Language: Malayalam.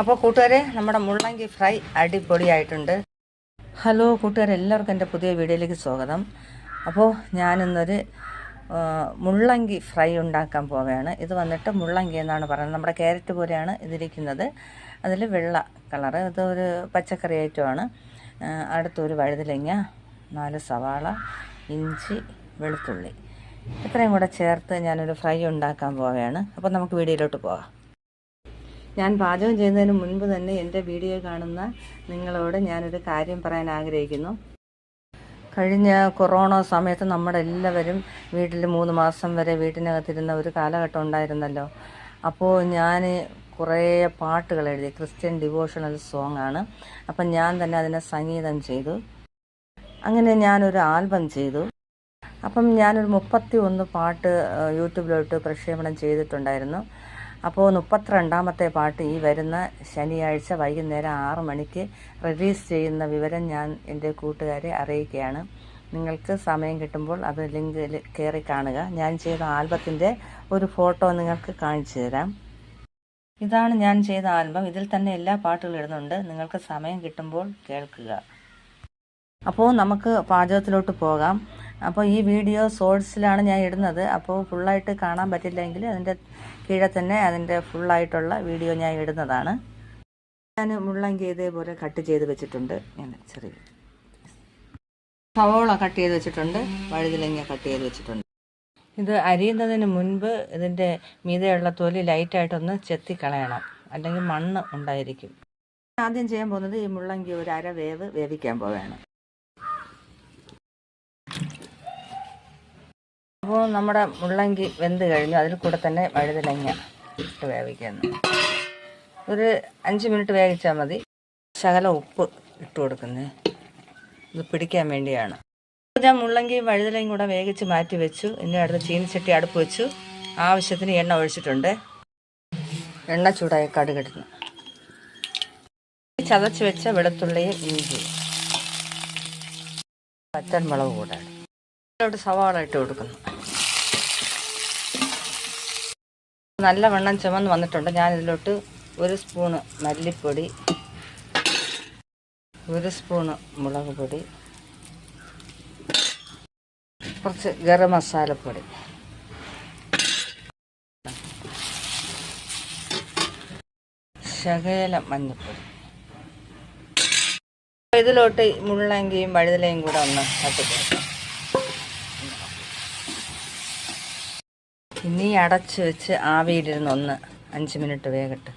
അപ്പോൾ കൂട്ടുകാരെ നമ്മുടെ മുള്ളങ്കി ഫ്രൈ അടിപൊളിയായിട്ടുണ്ട്. ഹലോ കൂട്ടുകാരെ എല്ലാവർക്കും എന്റെ പുതിയ വീഡിയോയിലേക്ക് സ്വാഗതം. അപ്പോൾ ഞാനിന്നൊരു മുള്ളങ്കി ഫ്രൈ ഉണ്ടാക്കാൻ പോവുകയാണ്. ഇത് വന്നിട്ട് മുള്ളങ്കി എന്നാണ് പറയുന്നത്. നമ്മുടെ ക്യാരറ്റ് പോലെയാണ് ഇതിരിക്കുന്നത്. അതിൽ വെള്ള കളറ് ഇതൊരു പച്ചക്കറി ഐറ്റമാണ്. അടുത്തൊരു വഴുതലങ്ങ നാല് സവാള ഇഞ്ചി വെളുത്തുള്ളി. ഇത്രയും കൂടെ ചേർത്ത് ഞാനൊരു ഫ്രൈ ഉണ്ടാക്കാൻ പോവുകയാണ്. അപ്പോൾ നമുക്ക് വീഡിയോയിലോട്ട് പോകാം ഞാൻ പാചകം ചെയ്യുന്നതിന് മുൻപ് തന്നെ എന്റെ വീഡിയോ കാണുന്ന നിങ്ങളോട് ഞാനൊരു കാര്യം പറയാൻ ആഗ്രഹിക്കുന്നു. കഴിഞ്ഞ കൊറോണ സമയത്ത് നമ്മുടെ എല്ലാവരും വീട്ടിൽ മൂന്ന് മാസം വരെ വീട്ടിനകത്തിരുന്ന ഒരു കാലഘട്ടം ഉണ്ടായിരുന്നല്ലോ. അപ്പോൾ ഞാൻ കുറേ പാട്ടുകൾ എഴുതി ക്രിസ്ത്യൻ ഡിവോഷണൽ സോങ് ആണ്. അപ്പം ഞാൻ തന്നെ അതിനെ സംഗീതം ചെയ്തു. അങ്ങനെ ഞാനൊരു ആൽബം ചെയ്തു. അപ്പം ഞാനൊരു മുപ്പത്തി ഒന്ന് പാട്ട് യൂട്യൂബിലോട്ട് പ്രക്ഷേപണം ചെയ്തിട്ടുണ്ടായിരുന്നു. അപ്പോൾ മുപ്പത്തിരണ്ടാമത്തെ പാട്ട് ഈ വരുന്ന ശനിയാഴ്ച വൈകുന്നേരം ആറ് മണിക്ക് റിലീസ് ചെയ്യുന്ന വിവരം ഞാൻ എന്റെ കൂട്ടുകാരെ അറിയിക്കുകയാണ്. നിങ്ങൾക്ക് സമയം കിട്ടുമ്പോൾ അത് ലിങ്കിൽ കയറി കാണുക. ഞാൻ ചെയ്ത ആൽബത്തിന്റെ ഒരു ഫോട്ടോ നിങ്ങൾക്ക് കാണിച്ചു തരാം. ഇതാണ് ഞാൻ ചെയ്ത ആൽബം. ഇതിൽ തന്നെ എല്ലാ പാട്ടുകളും ഇടുന്നുണ്ട്. നിങ്ങൾക്ക് സമയം കിട്ടുമ്പോൾ കേൾക്കുക. അപ്പോൾ നമുക്ക് പാചകത്തിലോട്ട് പോകാം. അപ്പോൾ ഈ വീഡിയോ സോഴ്സിലാണ് ഞാൻ ഇടുന്നത്. അപ്പോൾ ഫുള്ളായിട്ട് കാണാൻ പറ്റില്ലെങ്കിൽ അതിന്റെ കീഴെ തന്നെ അതിന്റെ ഫുള്ളായിട്ടുള്ള വീഡിയോ ഞാൻ ഇടുന്നതാണ്. ഞാൻ മുള്ളങ്കി ഇതേപോലെ കട്ട് ചെയ്ത് വെച്ചിട്ടുണ്ട്. ഇങ്ങനെ ചെറിയ സവോള കട്ട് ചെയ്ത് വെച്ചിട്ടുണ്ട്. വഴുതിലങ്ങ കട്ട് ചെയ്ത് വെച്ചിട്ടുണ്ട്. ഇത് അരിയുന്നതിന് മുൻപ് ഇതിന്റെ മീതെയുള്ള തൊലി ലൈറ്റായിട്ടൊന്ന് ചെത്തി കളയണം അല്ലെങ്കിൽ മണ്ണ് ഉണ്ടായിരിക്കും. ആദ്യം ചെയ്യാൻ പോകുന്നത് ഈ മുള്ളങ്കി ഒരു അര വേവ് വേവിക്കാൻ പോവുകയാണ്. അപ്പോൾ നമ്മുടെ മുള്ളങ്കി വെന്ത് കഴിഞ്ഞു. അതിൽ കൂടെ തന്നെ വഴുതനങ്ങ ഇട്ട് വേവിക്കുന്നു. ഒരു അഞ്ച് മിനിറ്റ് വേവിച്ചാൽ മതി. ശകല ഉപ്പ് ഇട്ട് കൊടുക്കുന്നത് ഇത് പിടിക്കാൻ വേണ്ടിയാണ്. ഞാൻ മുള്ളങ്കി വഴുതലയും കൂടെ വേവിച്ച് മാറ്റി വെച്ചു. ഇനി അടുത്ത് ചീനിച്ചട്ടി അടുപ്പ് വെച്ചു. ആവശ്യത്തിന് എണ്ണ ഒഴിച്ചിട്ടുണ്ട്. എണ്ണ ചൂടായി കടുകിടുന്നു. ചതച്ച് വെച്ച വെളുത്തുള്ളിയും ഇഞ്ചി പച്ചമുളക് മുളക് കൂടാണ് സവാള ഇട്ട് കൊടുക്കുന്നു. നല്ല വെള്ളം ചുമന്ന് വന്നിട്ടുണ്ട്. ഞാൻ ഇതിലോട്ട് ഒരു സ്പൂണ് മല്ലിപ്പൊടി ഒരു സ്പൂണ് മുളക് പൊടി കുറച്ച് ഗരം മസാലപ്പൊടി. ശകേല മഞ്ഞൾപ്പൊടി ഇതിലോട്ട് മുള്ളങ്കിയും വഴുതലയും കൂടെ ഒന്ന് തട്ടിക്കൊടുക്കാം. ഇനി അടച്ച് വെച്ച് ആവിയിലിരുന്ന് ഒന്ന് അഞ്ച് മിനിറ്റ് വേകട്ടെ